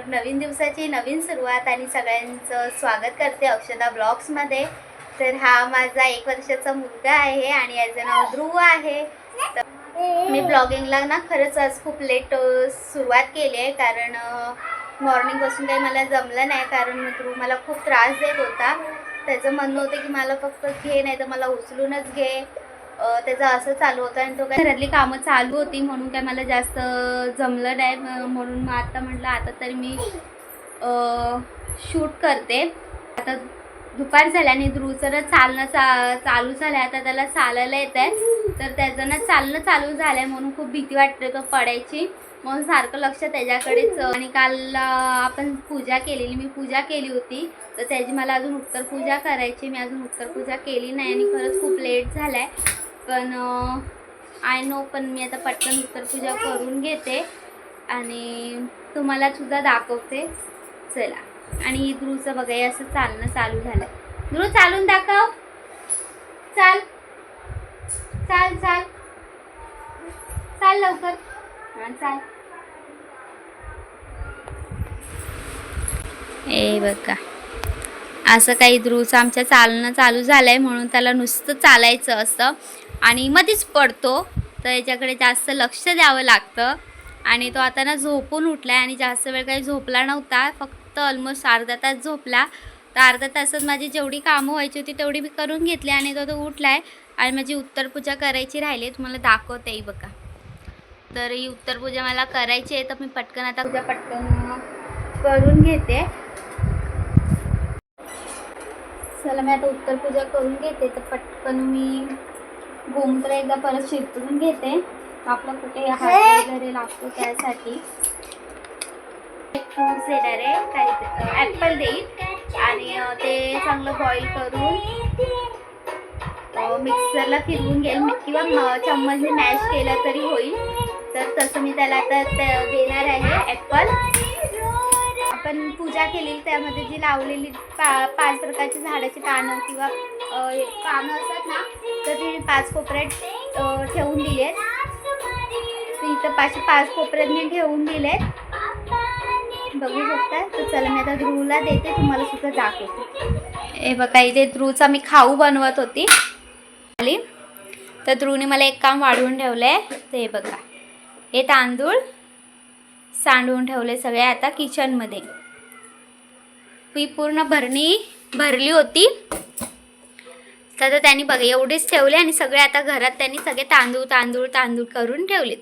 तर नवीन दिवसाची नवीन सुरुवात आणि सगळ्यांचं स्वागत करते अक्षदा ब्लॉग्समध्ये. तर हा माझा एक वर्षाचा मुलगा आहे आणि याचं नाव ध्रुव आहे. तर मी ब्लॉगिंगला ना खरंच आज खूप लेट सुरुवात केली आहे कारण मॉर्निंगपासून काही मला जमलं नाही कारण ध्रुव मला खूप त्रास देत होता. त्याचं म्हणणं होतं की मला फक्त घे नाही तर मला उचलूनच घे. त्याचं असं चालू होतं आणि तो काय घरातली कामं चालू होती म्हणून काय मला जास्त जमलं नाही. म्हणून मग आता म्हटलं आता तरी मी शूट करते. आता दुपार झाल्या आणि ध्रुवचं ना चालणं चा चालू झालं आहे आता त्याला चालायला येत आहे तर त्याचं ना चालणं चालू झालं आहे म्हणून खूप भीती वाटते तो पडायची. म्हणून सारखं लक्ष त्याच्याकडेच. आणि काल आपण पूजा केलेली मी पूजा केली होती. तर त्याची मला अजून उत्तर पूजा करायची. मी अजून उत्तर पूजा केली नाही आणि खरंच खूप लेट झाला आहे पण आय नो पण मी आता पटकन उत्तरपूजा करून घेते. आणि तुम्हाला सुद्धा दाखवते. चला. आणि ध्रुवचं बघाय असं चालणं चालू झालं ध्रुव चालून दाखव. चाल. चाल चाल. चाल लवकर. हां चाल. ए बघा. असं काही ध्रुवचं आमच्या चालणं चालू झालं आहे म्हणून त्याला नुसतं चालायचं असं. आणि मध्येच पडतो. तर याच्याकडे जास्त लक्ष द्यावं लागतं. आणि तो आता ना झोपून उठला आहे आणि जास्त वेळ काही झोपला नव्हता. फक्त ऑलमोस्ट अर्धा तास झोपला. तर अर्धा तासात माझी जेवढी कामं व्हायची होती तेवढी मी करून घेतली आणि तो तो उठला आहे आणि माझी उत्तरपूजा करायची राहिली आहे तुम्हाला दाखवते ही बघा. तर ही उत्तरपूजा मला करायची आहे. तर मी पटकन आता पूजा पटकन करून घेते. चला मी आता उत्तर पूजा करून घेते. तर पटकन मी गोमूत्र एकदा परत शिरतून घेते. आपला कुठे हात वगैरे लागतो त्यासाठी. फ्रुट्स येणार आहे. काही ॲपल देईल. आणि ते चांगलं बॉईल करून मिक्सरला फिरवून घेईल. किंवा चम्मचने मॅश केलं तरी होईल. तर तसं मी त्याला आता ते- देणार आहे ॲपल. आपण पूजा केलेली त्यामध्ये जी लावलेली पा पाच प्रकारची झाडाची पानं किंवा पानं असतात ना तर ती पाच कोपऱ्यात ठेवून दिली आहेत इथं पाचशे पाच कोपऱ्यात मी ठेवून दिले बघू शकता? तर चला मी आता ध्रुवला देते तुम्हाला सुद्धा दाखवते. हे बघा इथे ध्रुवचा मी खाऊ बनवत होती. आली. तर ध्रुवने मला एक काम वाढवून ठेवलं आहे ते बघा. हे तांदूळ. सांडवून ठेवले सगळे आता किचनमध्ये. ही पूर्ण भरणी भरली होती. तर त्यांनी बघा एवढेच ठेवले आणि सगळे आता घरात त्यांनी सगळे तांदूळ तांदूळ तांदूळ करून ठेवलेत.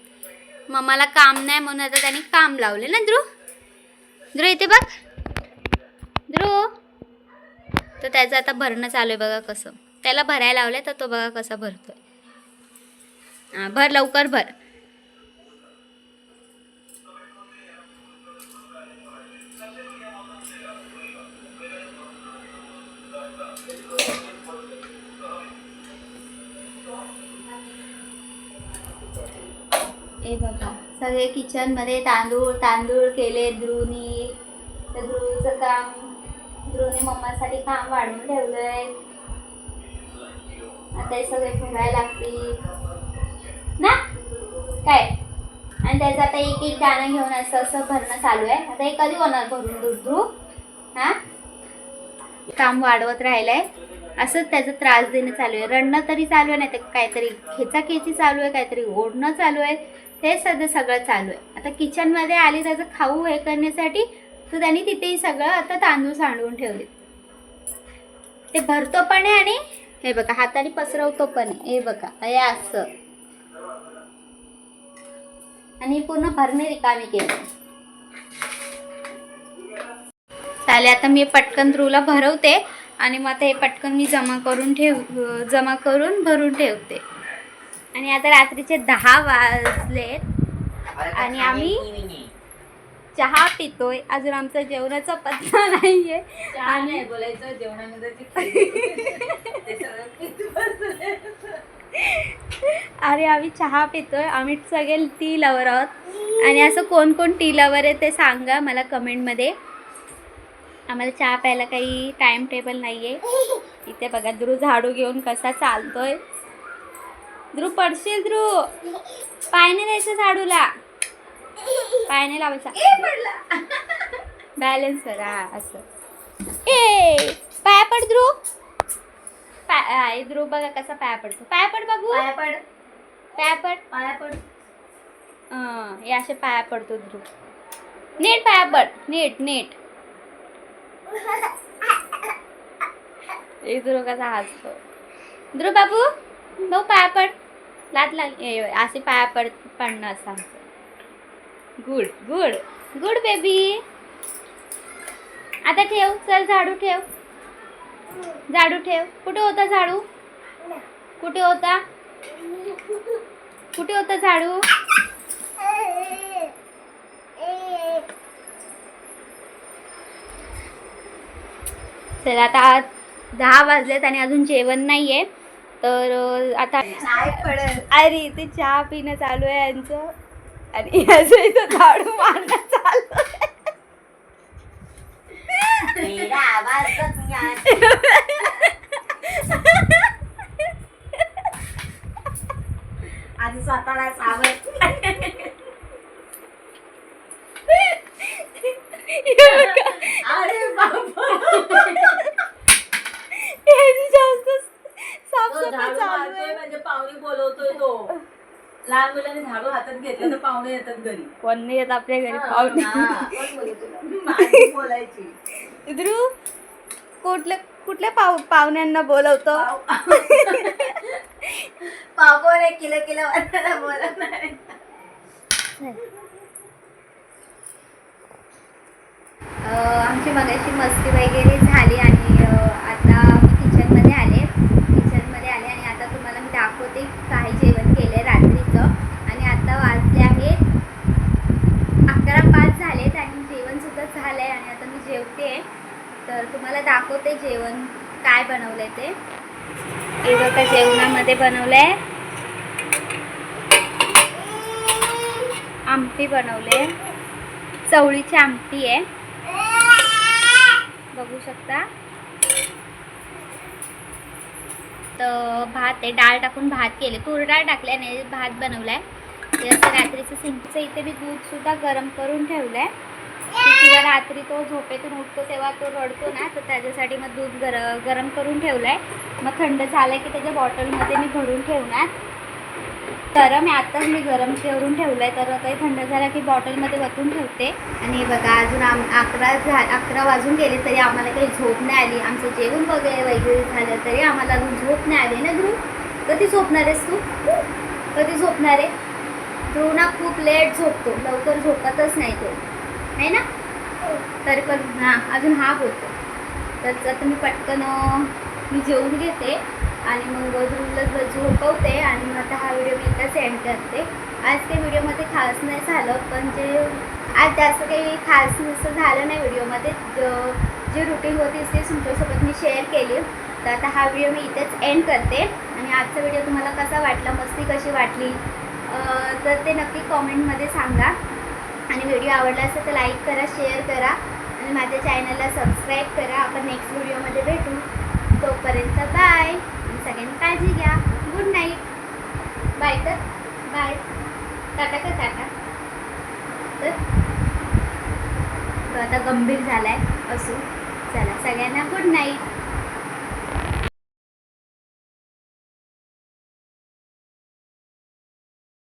मग मला काम नाही म्हणून आता त्यांनी काम लावले ना ध्रुव? ध्रुव इथे बघ. ध्रुव? तर त्याचं आता भरणं चालू आहे बघा कसं. त्याला भरायला लावलं तर तो बघा कसा भरतोय. हां भर लवकर भर. हे बघा. सगळे किचनमध्ये तांदूळ तांदूळ केले द्रुणी. तर ध्रुवचं काम द्रुणी मम्मासाठी काम वाढून ठेवलंय. आता हे सगळे फिरायला लागतील. ना? काय? आणि त्याचं आता एक एक दाणं घेऊन असं असं भरणं चालू आहे. आता हे कधी होणार भरून दूध ध्रू हा? काम वाढवत राहिलंय. असंच त्याचा त्रास देणं चालू आहे. रडणं तरी चालू आहे नाही तर काहीतरी खेचाखेची चालू आहे काहीतरी ओढणं चालू आहे. हे सध्या सगळं चालू आहे. आता किचनमध्ये आली त्याचं खाऊ हे करण्यासाठी तर त्यांनी तिथेही सगळं आता तांदूळ सांडून ठेवले. ते भरतो पण आहे आणि हे बघा हाताने पसरवतो पण आहे. हे बघा हे असं. आणि पूर्ण भरणे रिकामी केलं. चालेल आता मी पटकन ध्रुवला भरवते आणि मग आता हे पटकन मी जमा करून ठेव जमा करून भरून ठेवते. आणि आता रात्रीचे दहा वाजलेत. आणि आम्ही चहा पितोय. अजून आमचा जेवणाचा पत्ता नाहीये. आणि बोलायचं जेवणामध्ये अरे आम्ही चहा पितोय. आम्ही सगळे टी लवर आहोत. आणि असं कोण कोण टी लवर आहे ते सांगा मला कमेंटमध्ये आम्हाला चहा प्यायला काही टाइम टेबल नाही आहे इथे बघा ध्रुव झाडू घेऊन कसा चालतोय. ध्रुव पडशील ध्रुव. पायने द्यायचं झाडूला. पायने लावायचा. बॅलन्स कर असं. ए पाया पड ध्रुव. पाय ध्रुव बघा कसा पाया पडतो. पाया पड बघू. पाया पड. पाया पड. पाया पड. हं, हे असे पाया पडतो ध्रुव. नीट पाया पड. नीट नीट. ध्रुव कसा हसतो. ध्रुव बाबू. भाऊ पाया पड. लात लाग. असे पाया पड पडणं असं गुड गुड गुड बेबी आता ठेव चल झाडू ठेव. झाडू ठेव. कुठे होता झाडू? कुठे होता? कुठे होता झाडू? चला आता दहा वाजलेत आणि अजून जेवण नाही आहे तर आता अरे इथे चहा पिणं चालू आहे यांचं. आणि याचं इथं झाडू मारणं चालू आहे. आधी स्वतःला सावध हे बघा, अरे बाबा यांनी जास्त तो साफसफाई झाडू चालू मारतोय आहे म्हणजे पाहुणे बोलवतोय तो. लहान मुलांनी झाडू हातात घेतलं तर पाहुणे येतात घरी. कोण नाही येत आपल्या घरी पाहुणे. हा. कोण तुला? बोलायची. ध्रुव कुठल्या कुठल्या पाव पाहुण्यांना बोलवतो? पापोने किलो किलो वाटायला बोलत नाही अं, आमची मगाशी मस्ती वगैरे झाली आणि अं, आता मी किचनमध्ये आले किचनमध्ये आले आणि आता तुम्हाला मी दाखवते काय जेवण केलं आहे रात्रीचं आणि आता वाजले आहेत अकरा पाच झालेत आणि जेवणसुद्धा झालं आहे आणि आता मी जेवते तर तुम्हाला दाखवते जेवण. काय बनवलं आहे ते? हे बघा जेवणामध्ये बनवलं आहे आमटी बनवले चवळीची आमटी आहे. बघू शकता. तर भात आहे. डाळ टाकून भात केले तूर डाळ टाकल्याने भात बनवलाय. आहे रात्रीचं सिंकचं इथे मी दूधसुद्धा गरम करून ठेवलं आहे किंवा रात्री तो झोपेतून उठतो तेव्हा तो रडतो ना तर त्याच्यासाठी मग दूध गर गरम करून ठेवलं आहे मग थंड झालं की त्याच्या बॉटलमध्ये मी भरून ठेवणार. तर मी आत्ताच मी गरम करून ठेवलं आहे तर काही थंड झालं की बॉटलमध्ये वतून ठेवते. आणि बघा अजून आम अकरा झा अकरा वाजून गेले तरी आम्हाला काही झोप नाही आली. आमचं जेवण वगैरे वगैरे झालं तरी आम्हाला अजून झोप नाही आली ना ध्रुव? कधी झोपणार आहेस तू? कधी झोपणार आहे? ध्रुव ना खूप लेट झोपतो. लवकर झोपतच नाही तो. आहे ना? तरी पण हां अजून हाफ होतो. तर आता मी पटकन मी जेवून घेते आणि मग ध्रुवला झोपवते आणि मग आता हा व्हिडिओ मी इथंच सेंड करते. आज काही व्हिडिओमध्ये खास नाही झालं पण जे आज जास्त काही खास नसं झालं नाही व्हिडिओमध्ये. जी रुटीन होती ते तुमच्यासोबत मी शेअर केली. तर आता हा व्हिडिओ मी इथेच एंड करते. आणि आजचा व्हिडिओ तुम्हाला कसा वाटला मस्ती कशी वाटली तर ते नक्की कॉमेंटमध्ये सांगा. आणि व्हिडिओ आवडला असेल तर लाईक करा शेअर करा आणि माझ्या चॅनलला सबस्क्राईब करा. आपण नेक्स्ट व्हिडिओमध्ये भेटू. तोपर्यंत बाय सगळ्यांनी काळजी घ्या. गुड नाईट बाय तर बाय टाटा का टाटा? तर तो आता गंभीर झाला आहे असू. चला सगळ्यांना गुड नाईट